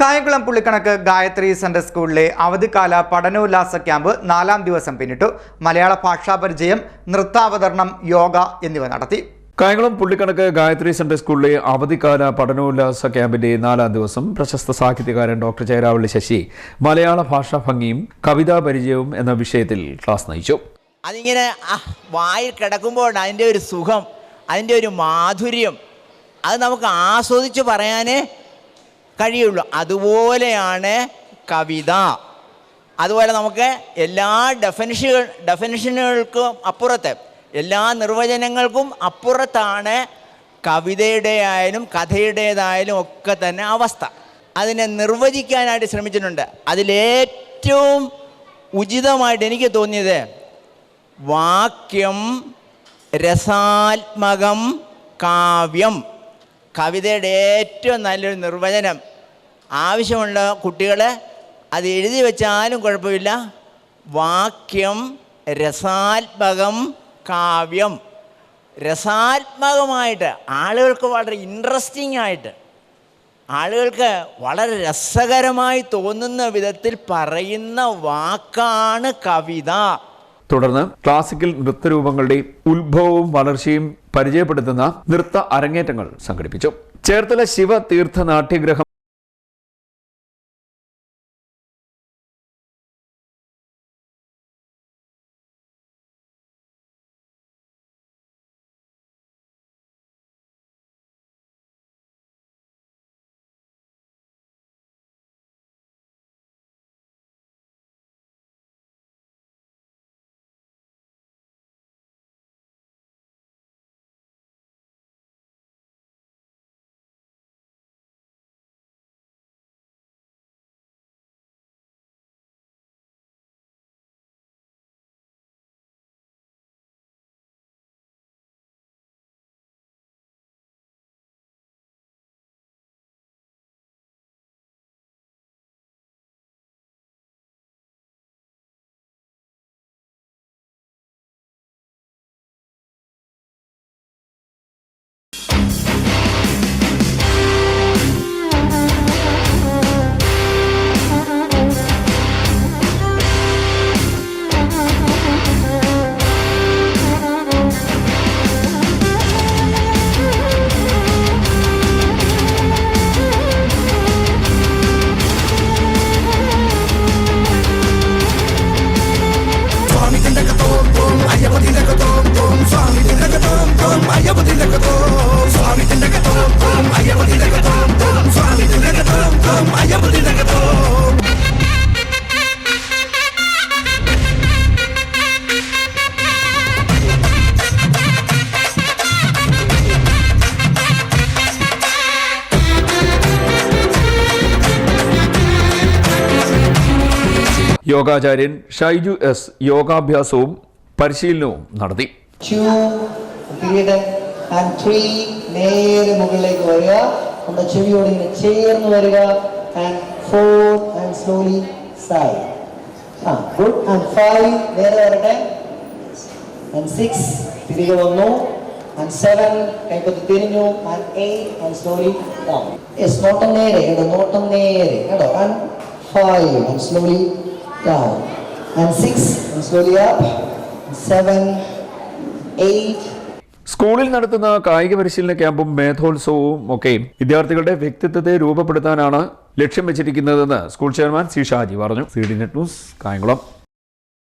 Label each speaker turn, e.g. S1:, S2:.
S1: കായംകുളം പുള്ളിക്കണക്ക് Gayathri central സ്കൂളിലെ അവധിക്കാല പഠനോല്ലാസ camp നാലാം ദിവസം പിന്നിട്ടു. മലയാള ഭാഷാപരിചയം നൃത്താവതരണം യോഗ എന്നിവ നടത്തി.
S2: കായംകുളം പുള്ളിക്കണക്ക് ഗായത്രി സെൻട്രൽ സ്കൂളിലെ അവധിക്കാല പഠനോല്ലാസ ക്യാമ്പിന്റെ നാലാം ദിവസം പ്രശസ്ത സാഹിത്യകാരൻ ഡോക്ടർ ജയരാവള്ളി ശശി മലയാള ഭാഷാ ഭംഗിയും കവിതാ പരിചയവും എന്ന വിഷയത്തിൽ ക്ലാസ് നയിച്ചു.
S3: അതിങ്ങനെ വായിൽ കിടക്കുമ്പോൾ അതിന്റെ ഒരു സുഖം അതിന്റെ ഒരു മാധുര്യം. അത് നമുക്ക് ആസ്വദിച്ച് പറയാനേ കഴിയുള്ളൂ. അതുപോലെയാണ് കവിത. അതുപോലെ നമുക്ക് എല്ലാ ഡെഫിനിഷനുകൾ ഡെഫിനിഷനുകൾക്കും അപ്പുറത്ത് എല്ലാ നിർവചനങ്ങൾക്കും അപ്പുറത്താണ് കവിതയുടെ ആയാലും കഥയുടേതായാലും ഒക്കെ തന്നെ അവസ്ഥ. അതിനെ നിർവചിക്കാനായിട്ട് ശ്രമിച്ചിട്ടുണ്ട്. അതിലേറ്റവും ഉചിതമായിട്ട് എനിക്ക് തോന്നിയത് വാക്യം രസാത്മകം കാവ്യം. കവിതയുടെ ഏറ്റവും നല്ലൊരു നിർവചനം ആവശ്യമുള്ള കുട്ടികൾ അത് എഴുതി വെച്ചാലും കുഴപ്പമില്ല. വാക്യം രസാത്മകം കാവ്യം. രസാത്മകമായിട്ട് ആളുകൾക്ക് വളരെ ഇൻട്രസ്റ്റിംഗ് ആയിട്ട് ആളുകൾക്ക് വളരെ രസകരമായി തോന്നുന്ന വിധത്തിൽ പറയുന്ന വാക്കാണ് കവിത.
S2: തുടർന്ന് ക്ലാസിക്കൽ നൃത്തരൂപങ്ങളുടെ ഉത്ഭവവും വളർച്ചയും പരിചയപ്പെടുത്തുന്ന നൃത്ത അരങ്ങേറ്റങ്ങൾ സംഘടിപ്പിച്ചു. ചേർത്തല ശിവ തീർത്ഥ നാട്യഗ്രഹം യോഗാചാര്യൻ ഷൈജു എസ് യോഗാഭ്യാസവും പരിശീലനവും നടത്തി.
S4: നേരെ മുകളിലേക്ക് and slowly side and five നേരെ തിരികെ വന്നു. തിരിഞ്ഞു. ആൻഡ് ആൻഡ് സ്ലോലി നേരെ നേരെ. And slowly down six, and slowly up. And seven, eight.
S2: സ്കൂളിൽ നടത്തുന്ന കായിക പരിശീലന ക്യാമ്പും മേധോത്സവവും ഒക്കെ വിദ്യാർത്ഥികളുടെ വ്യക്തിത്വത്തെ രൂപപ്പെടുത്താനാണ് ലക്ഷ്യം വെച്ചിരിക്കുന്നതെന്ന് സ്കൂൾ ചെയർമാൻ സി ഷാജി പറഞ്ഞു C D net news Kayamkulam